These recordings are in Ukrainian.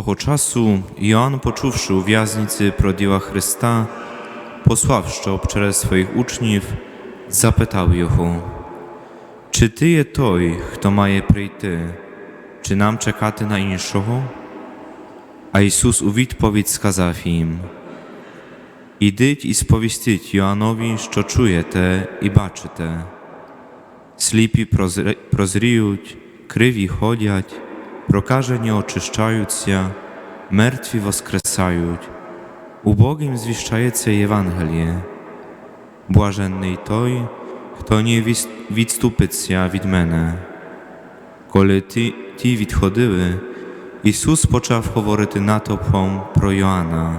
Того часу Іоанн, почувши у в'язниці про діла Христа, послав, щоб через своїх учнів запитав його, чи ти є той, хто має прийти, чи нам чекати на іншого? А Ісус у відповідь сказав їм: Ідіть і сповістіть Йоаннові, що чуєте і бачите. Сліпі прозрі- прозріють, криві ходять, прокажені очищаються, мертві воскресають, убогим звіщається Євангеліє. Блаженний той, хто не відступиться від мене. Коли ті, ті відходили, Ісус почав говорити натовпом про Йоанна.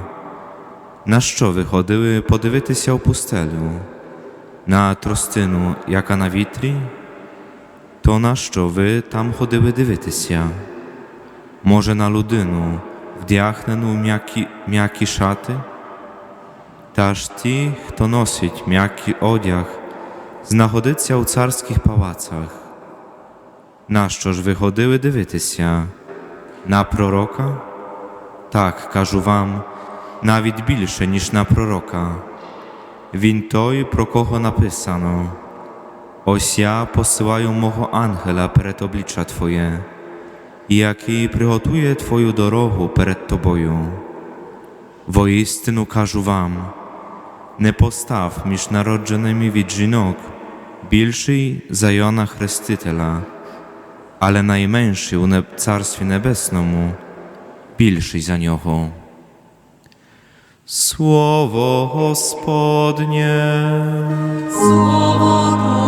На що ви ходили подивитися у пустелю? На тростину, яка на вітрі? То на що ви там ходили дивитися? Може, на людину, вдягнену в м'які, м'які шати? Та ж ті, хто носить м'який одяг, знаходиться у царських палацах. На що ж ви ходили дивитися? На пророка? Так, кажу вам, навіть більше, ніж на пророка. Він той, про кого написано. Ось я посилаю мого ангела перед обличчя Твоє, який приготує Твою дорогу перед Тобою. Воістину кажу вам, не постав між народженими від жінок більший за Йона Хрестителя, але найменший у неб- Царстві Небесному більший за нього. Слово Господнє. Слава тобі,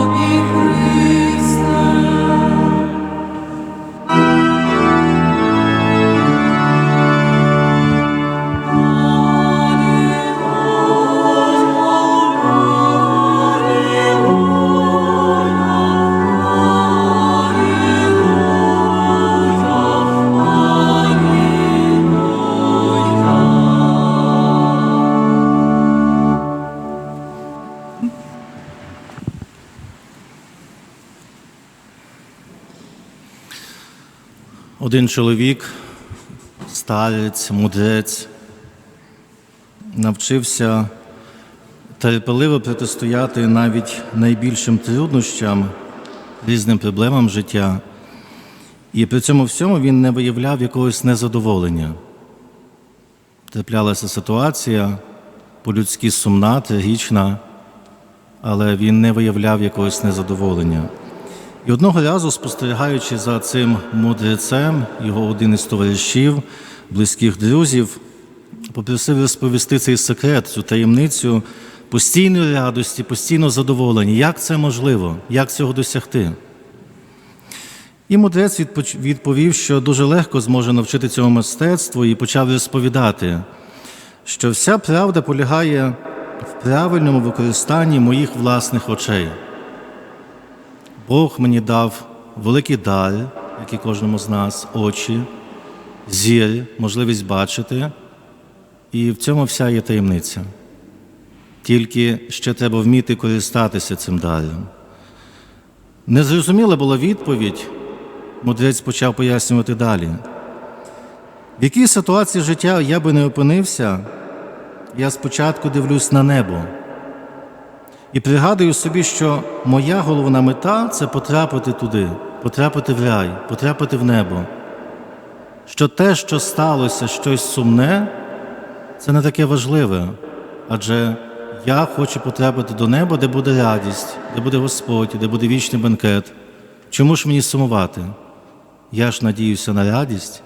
Один чоловік, старець, мудрець, навчився терпеливо протистояти навіть найбільшим труднощам, різним проблемам життя. І при цьому всьому він не виявляв якогось незадоволення. Траплялася ситуація по-людськи сумна, трагічна, але він не виявляв якогось незадоволення. І одного разу, спостерігаючи за цим мудрецем, його один із товаришів, близьких друзів, попросив розповісти цей секрет, цю таємницю постійної радості, постійного задоволення. Як це можливо? Як цього досягти? І мудрець відповів, що дуже легко зможе навчити цьому мистецтву і почав розповідати, що вся правда полягає в правильному використанні моїх власних очей. Бог мені дав великий дар, як і кожному з нас, очі, зір, можливість бачити, і в цьому вся є таємниця. Тільки ще треба вміти користатися цим даром. Незрозуміла була відповідь, мудрець почав пояснювати далі. В якій ситуації життя я би не опинився, я спочатку дивлюсь на небо. І пригадую собі, що моя головна мета це потрапити туди, потрапити в рай, потрапити в небо. Що те, що сталося, щось сумне, це не таке важливе. Адже я хочу потрапити до неба, де буде радість, де буде Господь, де буде вічний бенкет. Чому ж мені сумувати? Я ж надіюся на радість.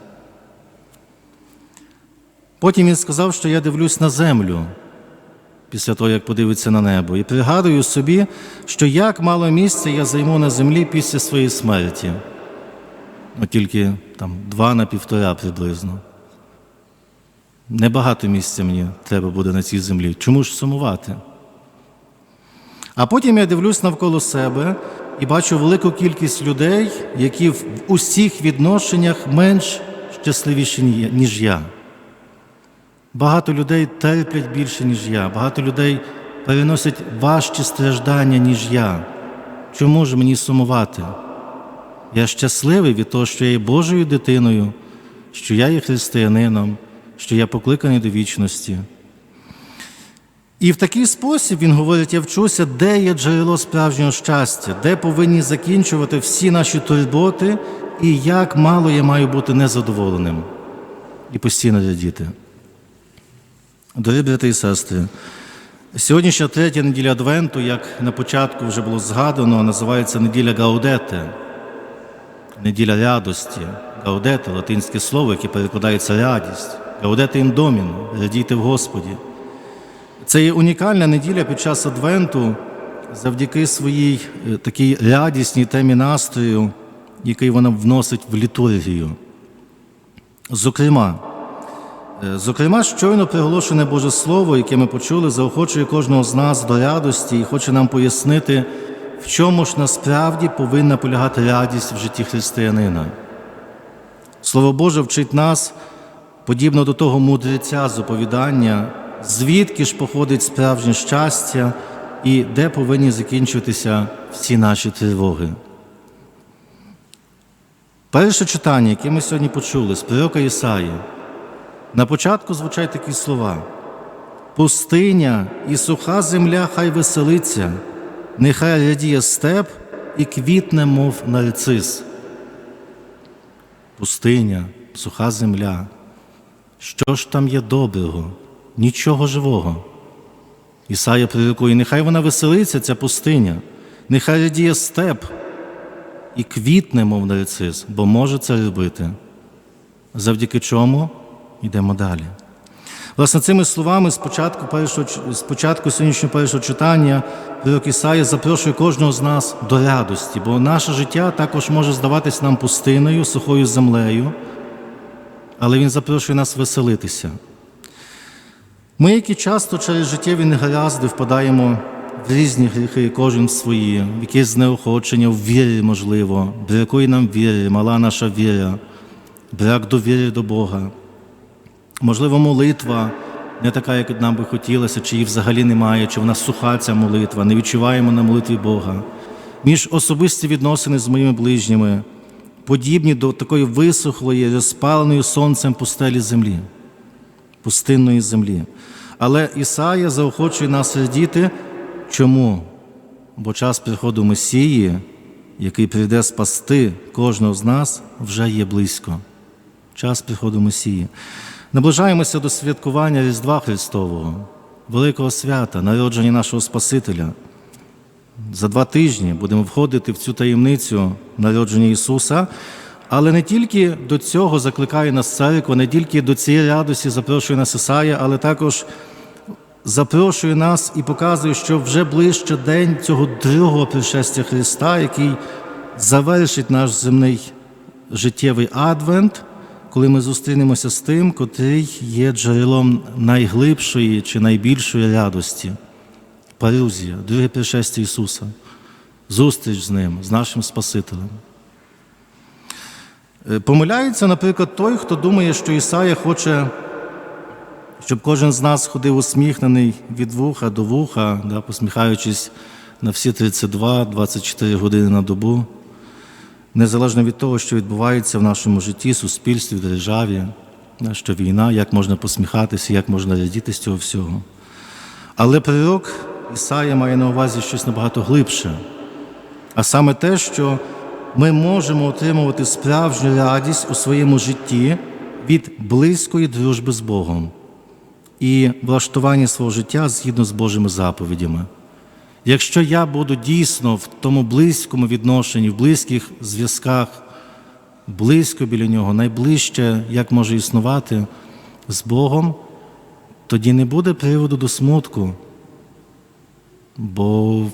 Потім він сказав, що я дивлюсь на землю після того, як подивиться на небо, і пригадую собі, що як мало місця я займу на землі після своєї смерті. Ну, тільки там два на півтора приблизно. Небагато місця мені треба буде на цій землі. Чому ж сумувати? А потім я дивлюсь навколо себе і бачу велику кількість людей, які в усіх відношеннях менш щасливіші, ніж я. Багато людей терплять більше, ніж я. Багато людей переносять важчі страждання, ніж я. Чому ж мені сумувати? Я щасливий від того, що я є Божою дитиною, що я є християнином, що я покликаний до вічності. І в такий спосіб він говорить: я вчуся, де є джерело справжнього щастя, де повинні закінчувати всі наші турботи, і як мало я маю бути незадоволеним і постійно радіти. Дорогі брати і сестри, сьогоднішня третя неділя Адвенту, як на початку вже було згадано, називається неділя Гаудете, неділя радості. Гаудете латинське слово, яке перекладається радість. Гаудете ін доміно, радійте в Господі. Це є унікальна неділя під час Адвенту завдяки своїй е, такій радісній темі настрою, який вона вносить в літургію. Зокрема, зокрема, щойно приголошене Боже Слово, яке ми почули, заохочує кожного з нас до радості і хоче нам пояснити, в чому ж насправді повинна полягати радість в житті християнина. Слово Боже вчить нас, подібно до того мудреця з оповідання, звідки ж походить справжнє щастя і де повинні закінчуватися всі наші тривоги. Перше читання, яке ми сьогодні почули з пророка Ісаї, на початку звучать такі слова: Пустиня і суха земля хай веселиться, нехай радіє степ і квітне, мов нарцис. Пустиня, суха земля. Що ж там є доброго? Нічого живого. Ісая пророкує, нехай вона веселиться, ця пустиня, нехай радіє степ і квітне, мов нарцис, бо може це робити. Завдяки чому йдемо далі. Власне, цими словами спочатку першого, спочатку сьогоднішнього першого читання пророк Ісая запрошує кожного з нас до радості, бо наше життя також може здаватись нам пустиною, сухою землею, але Він запрошує нас веселитися. Ми, які часто через життєві негаразди впадаємо в різні гріхи, кожен в свої, в якесь знеохочення, в вірі, можливо, бракує нам віри, мала наша віра, брак довіри до Бога. Можливо, молитва не така, як нам би хотілося, чи її взагалі немає, чи вона суха ця молитва, не відчуваємо на молитві Бога. Між особисті відносини з моїми ближніми, подібні до такої висохлої, розпаленої сонцем пустелі землі, пустинної землі. Але Ісая заохочує нас радіти. Чому? Бо час приходу Месії, який прийде спасти кожного з нас, вже є близько. Час приходу Месії. Наближаємося до святкування Різдва Христового, великого свята, народження нашого Спасителя. За два тижні будемо входити в цю таємницю народження Ісуса, але не тільки до цього закликає нас церква, не тільки до цієї радості запрошує нас Ісая, але також запрошує нас і показує, що вже ближче день цього другого пришестя Христа, який завершить наш земний життєвий адвент, коли ми зустрінемося з тим, котрий є джерелом найглибшої чи найбільшої радості. Парузія, друге пришестя Ісуса, зустріч з Ним, з нашим Спасителем. Е, Помиляється, наприклад, той, хто думає, що Ісая хоче, щоб кожен з нас ходив усміхнений від вуха до вуха, да, посміхаючись на всі 32-24 години на добу, незалежно від того, що відбувається в нашому житті, суспільстві, державі, що війна, як можна посміхатися, як можна радіти з цього всього. Але пророк Ісая має на увазі щось набагато глибше, а саме те, що ми можемо отримувати справжню радість у своєму житті від близької дружби з Богом і влаштування свого життя згідно з Божими заповідями. Якщо я буду дійсно в тому близькому відношенні, в близьких зв'язках, близько біля нього, найближче, як може існувати з Богом, тоді не буде приводу до смутку. Бо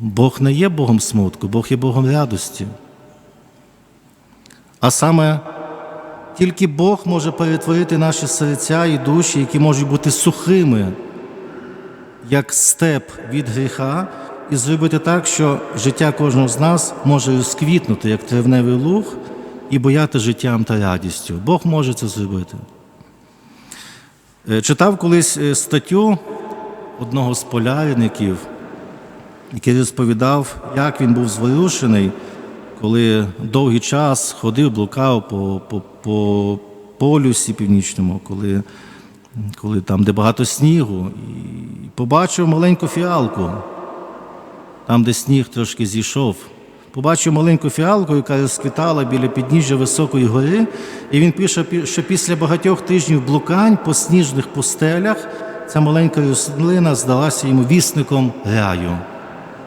Бог не є Богом смутку, Бог є Богом радості. А саме тільки Бог може перетворити наші серця і душі, які можуть бути сухими, як степ від гріха, і зробити так, що життя кожного з нас може розквітнути, як травневий луг, і бояти життям та радістю. Бог може це зробити. Е, Читав колись е, статтю одного з полярників, який розповідав, як він був зворушений, коли довгий час ходив, блукав по, по, по, полюсі північному, коли, коли там, де багато снігу, і побачив маленьку фіалку, там, де сніг трошки зійшов. Побачив маленьку фіалку, яка розквітала біля підніжжя високої гори, і він пише, що після багатьох тижнів блукань по сніжних пустелях ця маленька рослина здалася йому вісником раю.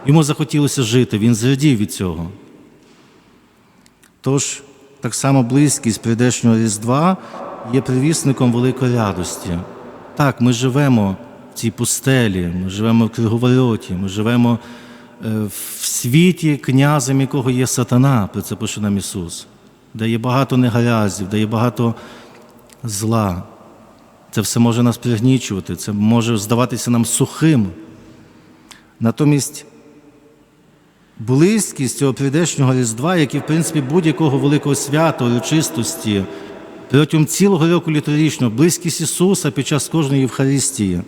Йому захотілося жити, він зрадів від цього. Тож, так само близькість прийдешнього Різдва є привісником великої радості. Так, ми живемо в цій пустелі, ми живемо в круговороті, ми живемо е, в світі, князем якого є сатана, про це пише нам Ісус, де є багато негараздів, де є багато зла. Це все може нас пригнічувати, це може здаватися нам сухим. Натомість близькість цього прийдешнього Різдва, як і, в принципі, будь-якого великого свята, урочистості, протягом цілого року літорічного, близькість Ісуса під час кожної Євхаристії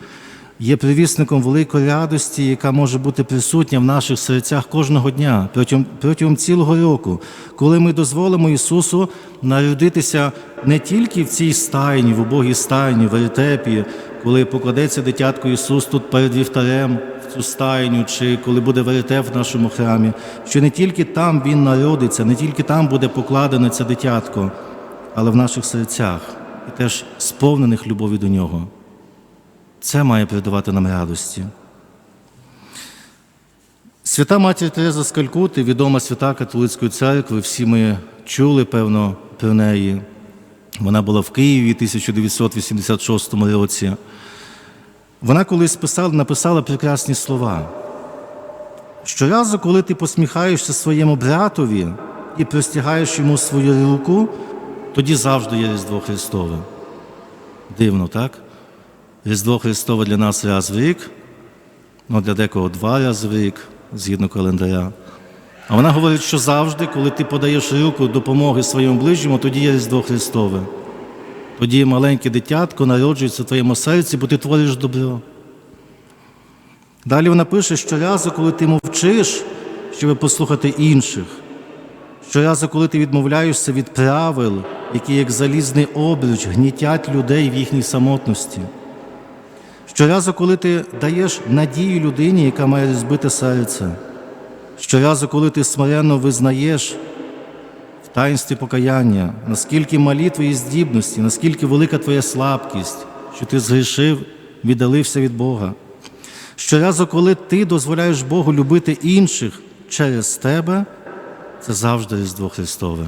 є привісником великої радості, яка може бути присутня в наших серцях кожного дня. Протягом, протягом цілого року, коли ми дозволимо Ісусу народитися не тільки в цій стайні, в убогій стайні, в вертепі, коли покладеться дитятко Ісус тут перед вівтарем цю стайню, чи коли буде веретеп в нашому храмі, що не тільки там Він народиться, не тільки там буде покладене це дитятко, але в наших серцях і теж сповнених любові до Нього. Це має придавати нам радості. Свята Матір Тереза з Калькути, відома свята католицької церкви, всі ми чули, певно, про неї. Вона була в Києві в 1986 році. Вона колись писала, написала прекрасні слова. Щоразу, коли ти посміхаєшся своєму братові і простягаєш йому свою руку, тоді завжди є Різдво Христове. Дивно, так? Різдво Христове для нас раз в рік, ну для декого два рази в рік, згідно календаря. А вона говорить, що завжди, коли ти подаєш руку допомоги своєму ближньому, тоді є Різдво Христове. Тоді маленьке дитятко народжується в твоєму серці, бо ти твориш добро. Далі вона пише, щоразу, коли ти мовчиш, щоб послухати інших, щоразу, коли ти відмовляєшся від правил, які, як залізний обруч, гнітять людей в їхній самотності. Щоразу, коли ти даєш надію людині, яка має розбите серце, щоразу, коли ти смиренно визнаєш в таїнстві покаяння, наскільки малі твої здібності, наскільки велика твоя слабкість, що ти згрішив, віддалився від Бога. Щоразу, коли ти дозволяєш Богу любити інших через тебе, це завжди Різдво Христове,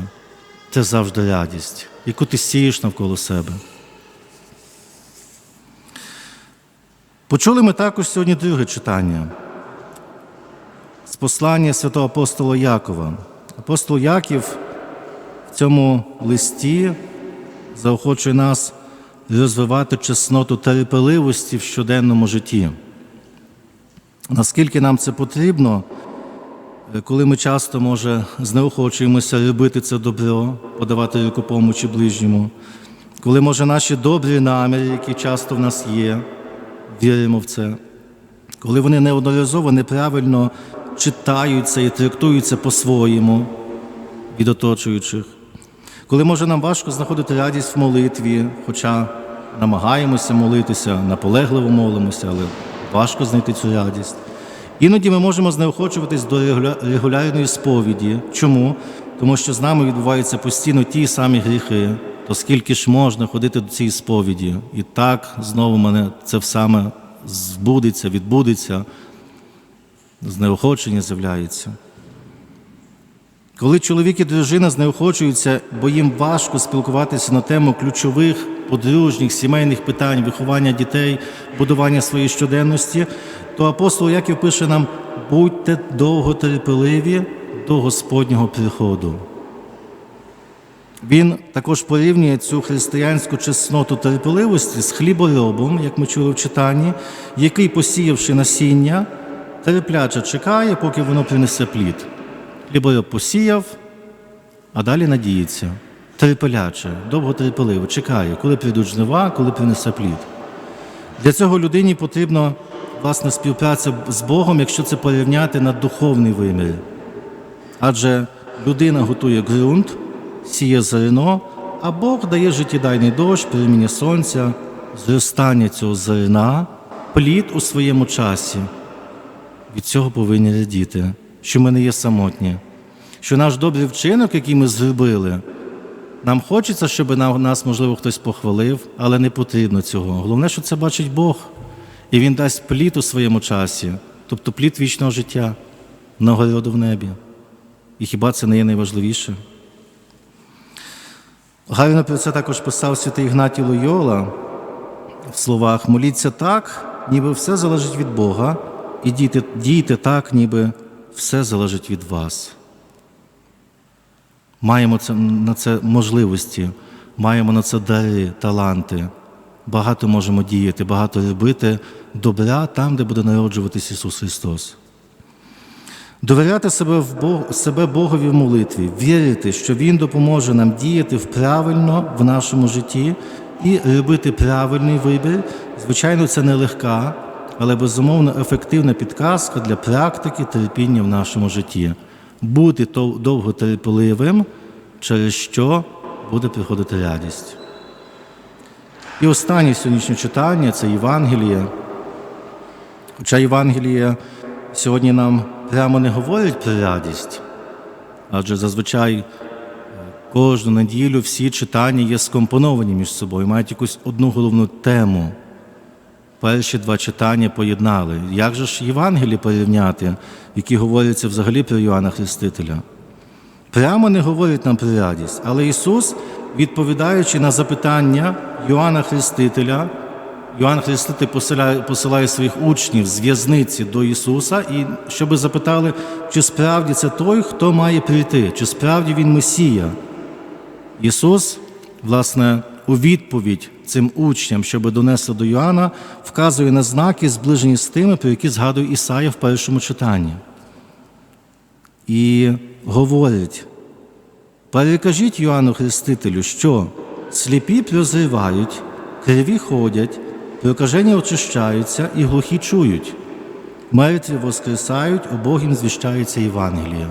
це завжди радість, яку ти сієш навколо себе. Почули ми також сьогодні друге читання з послання святого апостола Якова. Апостол Яків в цьому листі заохочує нас розвивати чесноту терпеливості в щоденному житті. Наскільки нам це потрібно, коли ми часто, може, знеохочуємося робити це добро, подавати руку помочі ближньому, коли, може, наші добрі наміри, які часто в нас є, віримо в це, коли вони неодноразово неправильно читаються і трактуються по-своєму від оточуючих, коли може нам важко знаходити радість в молитві, хоча намагаємося молитися, наполегливо молимося, але важко знайти цю радість. Іноді ми можемо знеохочуватись до регулярної сповіді. Чому? Тому що з нами відбуваються постійно ті самі гріхи. То скільки ж можна ходити до цієї сповіді? І так знову мене це саме збудеться, відбудеться, знеохочення з'являється. Коли чоловік і дружина знеохочуються, бо їм важко спілкуватися на тему ключових подружніх сімейних питань, виховання дітей, будування своєї щоденності, то апостол Яків пише нам: будьте довготерпеливі до Господнього приходу. Він також порівнює цю християнську чесноту терпеливості з хліборобом, як ми чули в читанні, який, посіявши насіння, терпляче чекає, поки воно принесе плід. Хлібороб посіяв, а далі надіється. Терпеляче, довготерпеливо, чекає, коли прийдуть жнива, коли принесе плід. Для цього людині потрібна власне співпраця з Богом, якщо це порівняти на духовний вимір. Адже людина готує ґрунт, сіє зерно, а Бог дає життєдайний дощ, переміння сонця, зростання цього зерна, плід у своєму часі. Від цього повинні радіти, що ми не є самотні, що наш добрий вчинок, який ми зробили, нам хочеться, щоб нас, можливо, хтось похвалив, але не потрібно цього. Головне, що це бачить Бог. І Він дасть плід у своєму часі, тобто плід вічного життя, нагороду в небі. І хіба це не є найважливіше? Гарно про це також писав святий Ігнатій Лойола в словах Моліться так, ніби все залежить від Бога, і дійте, дійте так, ніби все залежить від вас. Маємо це, на це можливості, маємо на це дари, таланти. Багато можемо діяти, багато робити добра там, де буде народжуватись Ісус Христос. Довіряти себе, в Бог, себе Богові в молитві, вірити, що Він допоможе нам діяти правильно в нашому житті і робити правильний вибір. Звичайно, це нелегка, але безумовно ефективна підказка для практики терпіння в нашому житті. Бути то- довготерпеливим, через що буде приходити радість. І останнє сьогоднішнє читання це Євангеліє. Хоча Євангеліє сьогодні нам прямо не говорить про радість, адже зазвичай е, кожну неділю всі читання є скомпоновані між собою, мають якусь одну головну тему. Перші два читання поєднали. Як же ж Євангелії порівняти, які говоряться взагалі про Йоанна Хрестителя? Прямо не говорить нам про радість, але Ісус, відповідаючи на запитання Йоанна Хрестителя, Йоанн Хреститель посилає, посилає своїх учнів з в'язниці до Ісуса, і щоб запитали, чи справді це той, хто має прийти, чи справді Він Месія. Ісус, власне, у відповідь цим учням, щоб донесли до Йоанна, вказує на знаки, зближені з тими, про які згадує Ісая в першому читанні. І говорить: перекажіть Йоанну Хрестителю, що сліпі прозривають, криві ходять, прокажені очищаються і глухі чують, мертві воскресають, убогим звіщається Євангелія.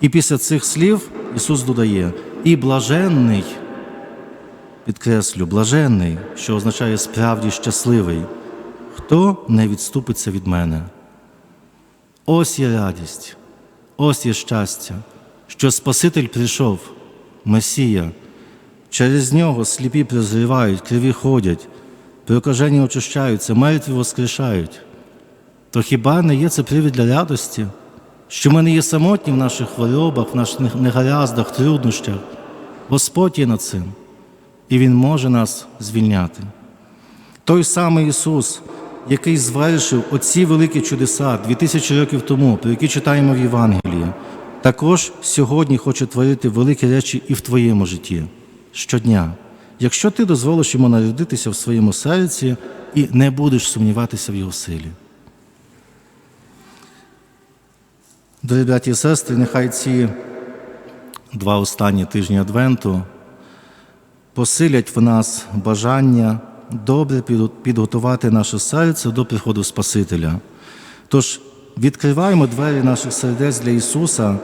І після цих слів Ісус додає: і блаженний, підкреслю, блаженний, що означає справді щасливий, хто не відступиться від мене. Ось є радість, ось є щастя, що Спаситель прийшов, Месія. Через нього сліпі прозрівають, криві ходять, прокажені очищаються, мертві воскрешають. То хіба не є це привід для радості, що ми не є самотні в наших хворобах, в наших негараздах, труднощах? Господь є над цим, і Він може нас звільняти. Той самий Ісус, який звершив оці великі чудеса 2000 років тому, про які читаємо в Євангелії, також сьогодні хоче творити великі речі і в твоєму житті щодня. Якщо ти дозволиш йому народитися в своєму серці і не будеш сумніватися в його силі. Дорогі браті і сестри, нехай ці два останні тижні Адвенту посилять в нас бажання добре підготувати наше серце до приходу Спасителя. Тож відкриваємо двері наших сердець для Ісуса,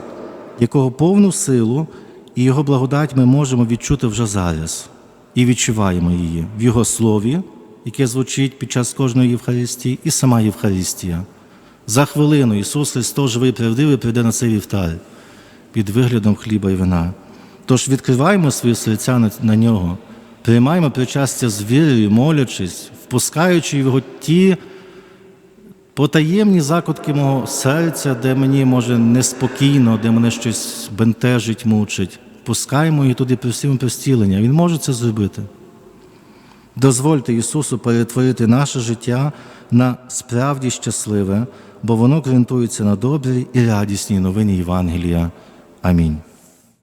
якого повну силу і Його благодать ми можемо відчути вже зараз. І відчуваємо її в Його слові, яке звучить під час кожної Євхаристії, і сама Євхаристія. За хвилину Ісус Христос живий правдивий прийде на цей вівтар під виглядом хліба і вина. Тож відкриваємо свої серця на, нього, приймаємо причастя з вірою, молячись, впускаючи його ті потаємні закутки мого серця, де мені може неспокійно, де мене щось бентежить, мучить. Впускаємо її туди просимо простілення. Він може це зробити. Дозвольте Ісусу перетворити наше життя на справді щасливе, бо воно ґрунтується на добрій і радісній новині Євангелія. Амінь.